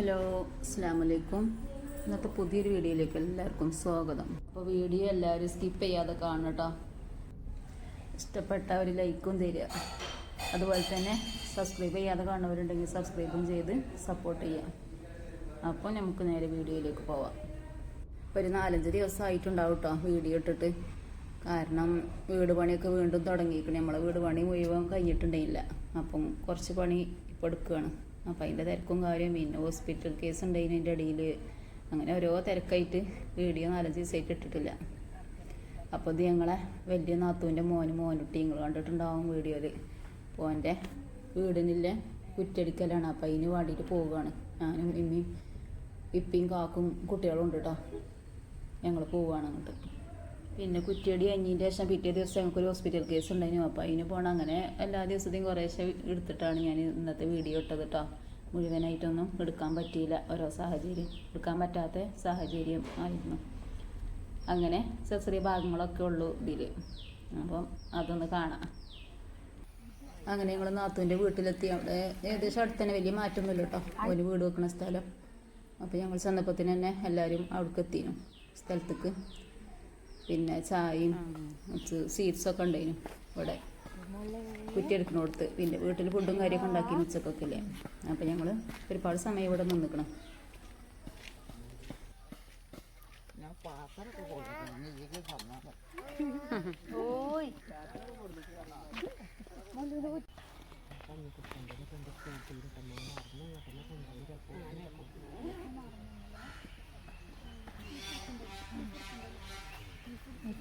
Hello അസ്സാം വലൈക്കും ഇന്നത്തെ പുതിയൊരു വീഡിയോയിലേക്ക് എല്ലാവർക്കും സ്വാഗതം. അപ്പോൾ വീഡിയോ എല്ലാവരും സ്കിപ്പ് ചെയ്യാതെ ഇഷ്ടപ്പെട്ട ഒരു ലൈക്കും തരിക. അതുപോലെ തന്നെ സബ്സ്ക്രൈബ് ചെയ്യാതെ കാണുന്നവരുണ്ടെങ്കിൽ സബ്സ്ക്രൈബും ചെയ്ത് സപ്പോർട്ട് ചെയ്യാം അപ്പോൾ നമുക്ക് നേരെ വീഡിയോയിലേക്ക് പോവാം. ഇപ്പോൾ ഒരു നാലഞ്ച് ദിവസമായിട്ടുണ്ടാവും കേട്ടോ വീഡിയോ ഇട്ടിട്ട്. കാരണം വീട് പണിയൊക്കെ വീണ്ടും തുടങ്ങിയിരിക്കണം. നമ്മളെ വീട് പണി മുഴുവൻ കഴിഞ്ഞിട്ടുണ്ടായില്ല അപ്പം കുറച്ച് പണി ഇപ്പോൾ എടുക്കുകയാണ്. അപ്പം അതിന്റെ തിരക്കും കാര്യം പിന്നെ ഹോസ്പിറ്റൽ കേസ് ഉണ്ടായിന് അതിന്റെ ഇടയിൽ അങ്ങനെ ഓരോ തിരക്കായിട്ട് വീഡിയോ നാലഞ്ച് ദിവസമായിട്ട് ഇട്ടിട്ടില്ല. അപ്പോൾ ഇത് ഞങ്ങളെ വലിയ നാത്തൂന്റെ മോനും മോനുട്ടി നിങ്ങൾ കണ്ടിട്ടുണ്ടാവും വീഡിയോയിൽ എന്റെ വീടിനില്ല കുറ്റടിക്കലാണ് അപ്പം അതിന് വേണ്ടിയിട്ട് പോവുകയാണ് ഞാനും ഇമ്മയും ഇപ്പിയും കാക്കും കുട്ടികളും ഉണ്ട് കേട്ടോ ഞങ്ങൾ പോവുകയാണ് അങ്ങോട്ട്. പിന്നെ കുറ്റിയടി കഴിഞ്ഞതിന്റെ ശേഷം പിറ്റേ ദിവസം ഞങ്ങൾക്കൊരു ഹോസ്പിറ്റൽ കേസ് ഉണ്ടായിരുന്നു അപ്പോൾ അതിന് പോകണം അങ്ങനെ എല്ലാ ദിവസത്തെയും കുറേശ്ശെ എടുത്തിട്ടാണ് ഞാൻ ഇന്നത്തെ വീഡിയോ ഇട്ടത് കേട്ടോ മുഴുവനായിട്ടൊന്നും എടുക്കാൻ പറ്റിയില്ല. ഓരോ സാഹചര്യം എടുക്കാൻ പറ്റാത്ത സാഹചര്യം ആയിരുന്നു. അങ്ങനെ ചെറിയ ഭാഗങ്ങളൊക്കെ ഉള്ളൂ ഇതിൽ അപ്പം അതൊന്ന് കാണാം. അങ്ങനെ ഞങ്ങൾ നാത്തൂന്റെ വീട്ടിലെത്തി. അവിടെ ഏകദേശം അടുത്ത് തന്നെ വലിയ മാറ്റമൊന്നുമില്ല കേട്ടോ ഒരു വീട് വെക്കുന്ന സ്ഥലം. അപ്പോൾ ഞങ്ങൾ ചെന്നപ്പത്തിന് തന്നെ എല്ലാവരും അവിടേക്ക് എത്തിയിരുന്നു സ്ഥലത്തേക്ക്. പിന്നെ ചായയും ഒക്കെ ഉണ്ടായിരുന്നു ഇവിടെ. കുറ്റിയെടുക്കണോടത്ത്. പിന്നെ വീട്ടിൽ ഫുഡും കാര്യമൊക്കെ ഉണ്ടാക്കി ഉച്ചക്കൊക്കെ ഇല്ലേ. അപ്പം ഞങ്ങൾ ഒരുപാട് സമയം ഇവിടെ നിന്നിക്കണം.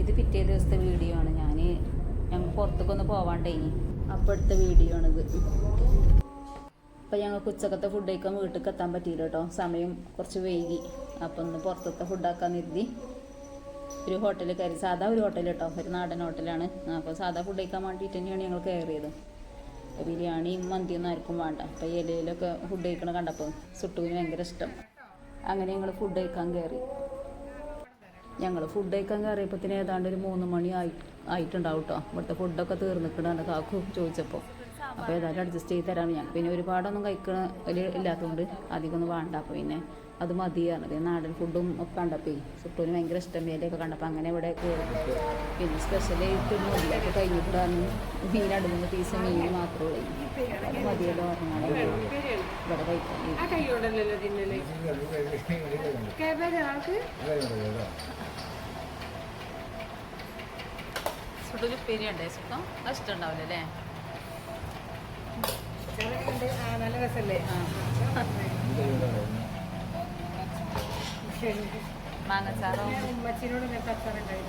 ഇത് പിറ്റേ ദിവസത്തെ വീഡിയോ ആണ്. ഞാൻ ഞങ്ങൾ പുറത്തേക്കൊന്ന് പോവാണ്ടേ അപ്പോൾ എടുത്ത വീഡിയോ ആണിത്. അപ്പം ഞങ്ങൾക്ക് ഉച്ചക്കത്തെ ഫുഡ് കഴിക്കാൻ വീട്ടിൽ എത്താൻ പറ്റിയില്ല കേട്ടോ സമയം കുറച്ച് വൈകി. അപ്പം ഒന്ന് പുറത്തത്തെ ഫുഡാക്കാൻ കരുതി. ഒരു ഹോട്ടലിൽ കയറി. സാധാ ഒരു ഹോട്ടൽ കേട്ടോ ഒരു നാടൻ ഹോട്ടലാണ് അപ്പോൾ സാധാ ഫുഡ് കഴിക്കാൻ വേണ്ടിയിട്ട് തന്നെയാണ് ഞങ്ങൾ കയറിയത്. ബിരിയാണിയും മന്തിയൊന്നും ആർക്കും വേണ്ട. അപ്പോൾ ഇലയിലൊക്കെ ഫുഡ് കഴിക്കണ കണ്ടപ്പോൾ സുട്ടുവിന് ഭയങ്കര ഇഷ്ടം. അങ്ങനെ ഞങ്ങൾ ഫുഡ് കഴിക്കാൻ കയറി. ഞങ്ങൾ ഫുഡ് കഴിക്കാൻ കയറിയപ്പോഴത്തേന് ഏതാണ്ട് ഒരു മൂന്ന് മണി ആയി ആയിട്ടുണ്ടാവും കേട്ടോ ഇവിടുത്തെ ഫുഡൊക്കെ തീർന്നിട്ടുണ്ട് കാക്കു ചോദിച്ചപ്പോൾ അപ്പോൾ ഏതായാലും അഡ്ജസ്റ്റ് ചെയ്ത് തരാം ഞാൻ. പിന്നെ ഒരുപാടൊന്നും കഴിക്കണ ഇല്ലാത്തതുകൊണ്ട് അധികമൊന്നും വേണ്ട. അപ്പോൾ പിന്നെ അത് മതിയാണ് പിന്നെ നാടൻ ഫുഡും ഒക്കെ കണ്ടപ്പോൾ സുട്ടൂന് ഭയങ്കര ഇഷ്ടം മേലെയൊക്കെ കണ്ടപ്പോൾ അങ്ങനെ ഇവിടെ പിന്നെ സ്പെഷ്യലായിട്ട് ഇല്ല അപ്പോൾ കഴിഞ്ഞിട്ടാണ് മീൻ അടുന്ന പീസ് മീൻ മാത്രമേ അത് മതിയല്ലോ പറഞ്ഞാൽ ഇവിടെ കഴിക്കാൻ. സുട്ടൂന് ഉപ്പേരി ഉണ്ടായി സുഖം അത് ഇഷ്ടമുണ്ടാവില്ല നല്ല രസല്ലേ മാങ്ങച്ചാറോ? ഉമ്മച്ചിനോട് പോയി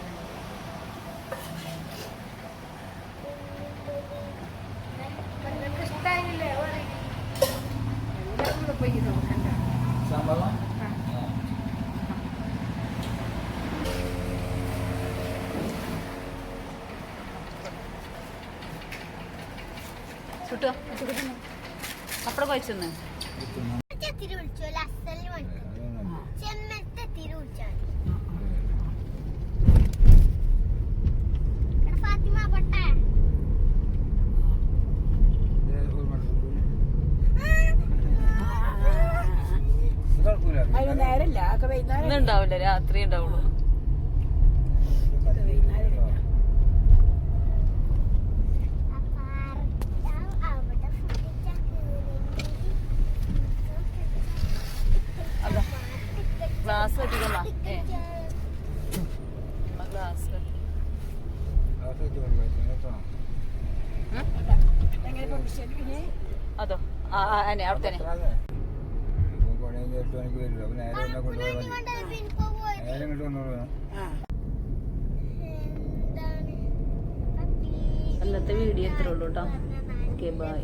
ഒക്കെ വൈകുന്നേരം. ഇന്നുണ്ടാവില്ല രാത്രി ഉണ്ടാവുള്ളൂ അവിടെ അതാ ഗ്ലാസ് കെട്ടിക്കണ്ട ഏ. ഗ്ലാസ് അതോ? ആ അന്നെ അവിടെ തന്നെ അന്നത്തെ വീഡിയോ എത്ര ഉള്ളൂ കേട്ടോ. Okay bye